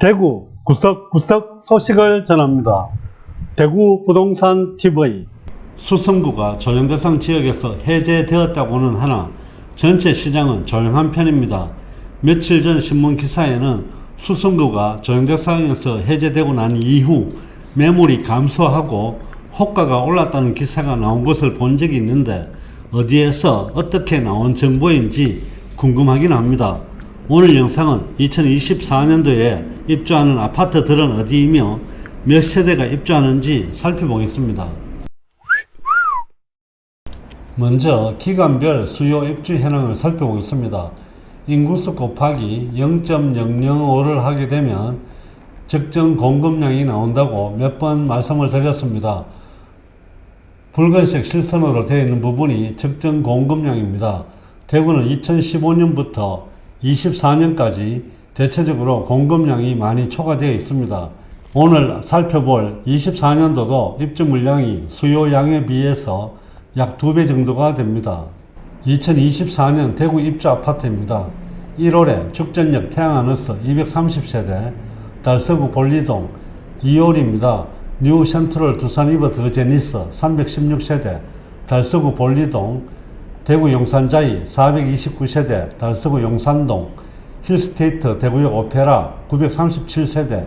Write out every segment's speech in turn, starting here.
대구 구석구석 소식을 전합니다. 대구 부동산 TV 수성구가 조정대상 지역에서 해제되었다고는 하나 전체 시장은 조용한 편입니다. 며칠 전 신문 기사에는 수성구가 조정대상에서 해제되고 난 이후 매물이 감소하고 호가가 올랐다는 기사가 나온 것을 본 적이 있는데 어디에서 어떻게 나온 정보인지 궁금하긴 합니다. 오늘 영상은 2024년도에 입주하는 아파트들은 어디이며 몇 세대가 입주하는지 살펴보겠습니다. 먼저 기간별 수요 입주 현황을 살펴보겠습니다. 인구수 곱하기 0.005를 하게 되면 적정 공급량이 나온다고 몇 번 말씀을 드렸습니다. 붉은색 실선으로 되어 있는 부분이 적정 공급량입니다. 대구는 2015년부터 24년까지 대체적으로 공급량이 많이 초과되어 있습니다. 오늘 살펴볼 24년도도 입주 물량이 수요량에 비해서 약 2배 정도가 됩니다. 2024년 대구 입주 아파트입니다. 1월에 축전역 태양하늘서 230세대, 달서구 볼리동 2월입니다. 뉴 센트럴 두산 이버 더 제니스 316세대, 달서구 볼리동, 대구 용산자이 429세대, 달서구 용산동, 힐스테이트 대구역 오페라 937세대,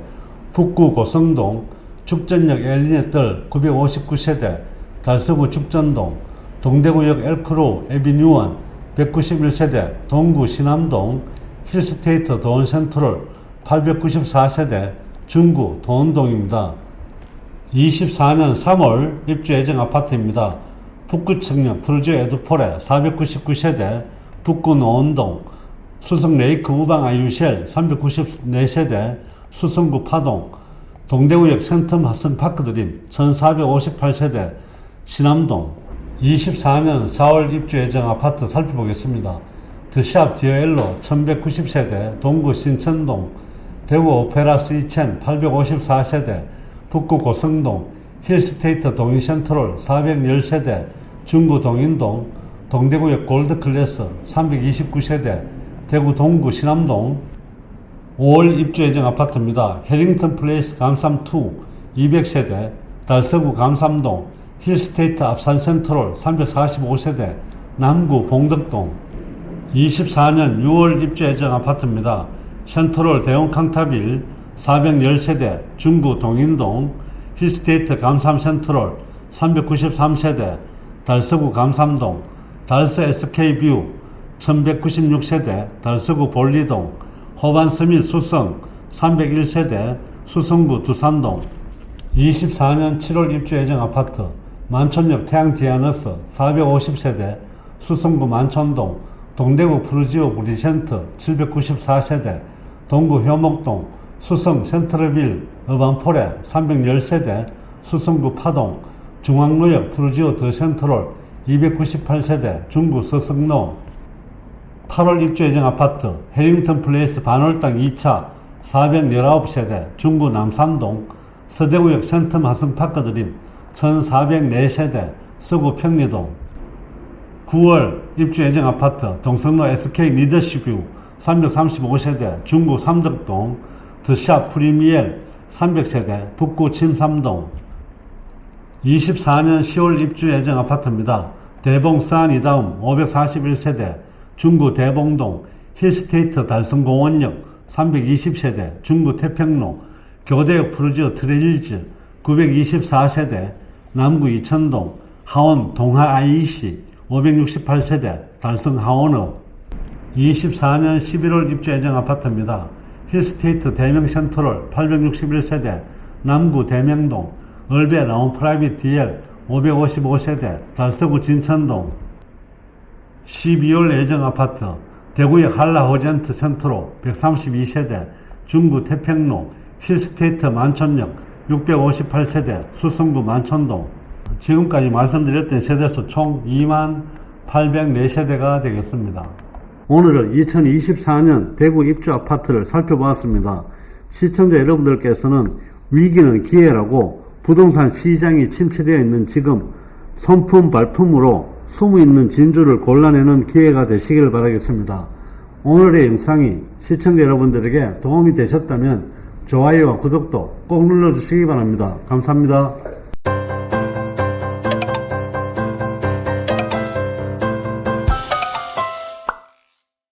북구 고성동, 축전역 엘리네뜰 959세대, 달서구 축전동, 동대구역 엘크로 에비뉴원 191세대, 동구 신암동, 힐스테이트 도원센트럴 894세대, 중구 도원동입니다. 24년 3월 입주 예정 아파트입니다. 북구 청년 프루지오 에드폴에 499세대, 북구 노원동, 수성 레이크 우방 아이유쉘 394세대, 수성구 파동, 동대구역 센텀 하슨 파크드림 1458세대, 신암동, 24년 4월 입주 예정 아파트 살펴보겠습니다. 드샵 디어엘로 1190세대, 동구 신천동, 대구 오페라 스이첸 854세대, 북구 고성동, 힐스테이트 동인센트럴 410세대, 중구 동인동, 동대구역 골드클래스 329세대, 대구 동구 신암동, 5월 입주 예정 아파트입니다. 해링턴 플레이스 감삼2 200세대, 달서구 감삼동, 힐스테이트 앞산 센트럴 345세대, 남구 봉덕동, 24년 6월 입주 예정 아파트입니다. 센트럴 대형 캉타빌 410세대, 중구 동인동, 힐스테이트 감삼 센트럴 393세대, 달서구 감삼동, 달서 SK뷰 1196세대, 달서구 볼리동, 호반 서민 수성 301세대, 수성구 두산동, 24년 7월 입주 예정 아파트, 만촌역 태양 디아너스 450세대, 수성구 만촌동, 동대구 프루지오 브리센트 794세대, 동구 효목동, 수성 센트럴빌 어반포레 310세대, 수성구 파동, 중앙로역 프루지오 더 센트럴 298세대, 중구 서성로, 8월 입주 예정 아파트, 해링턴 플레이스 반월당 2차 419세대, 중구 남산동, 서대구역 센텀 하승파크 드림 1404세대, 서구 평리동, 9월 입주 예정 아파트, 동성로 SK 리더십뷰 335세대, 중구 삼덕동, 드샵 프리미엘 300세대, 북구 침삼동, 24년 10월 입주 예정 아파트입니다. 대봉 스안이다움 541세대, 중구 대봉동, 힐스테이트 달성공원역 320세대, 중구 태평로, 교대역 프루지오 트레일즈 924세대, 남구 이천동, 하원 동하 IEC 568세대, 달성 하원읍 24년 11월 입주 예정 아파트입니다. 힐스테이트 대명 센트럴 861세대, 남구 대명동, 얼베 라운 프라이빗 DL 555세대, 달서구 진천동, 12월 예정 아파트, 대구역 한라 호젠트 센트로 132세대, 중구 태평로, 힐스테이트 만촌역 658세대, 수성구 만촌동. 지금까지 말씀드렸던 세대수 총 2만 804세대가 되겠습니다. 오늘은 2024년 대구 입주 아파트를 살펴보았습니다. 시청자 여러분들께서는 위기는 기회라고 부동산 시장이 침체되어 있는 지금 손품 발품으로 숨어 있는 진주를 골라내는 기회가 되시길 바라겠습니다. 오늘의 영상이 시청자 여러분들에게 도움이 되셨다면 좋아요와 구독도 꼭 눌러주시기 바랍니다. 감사합니다.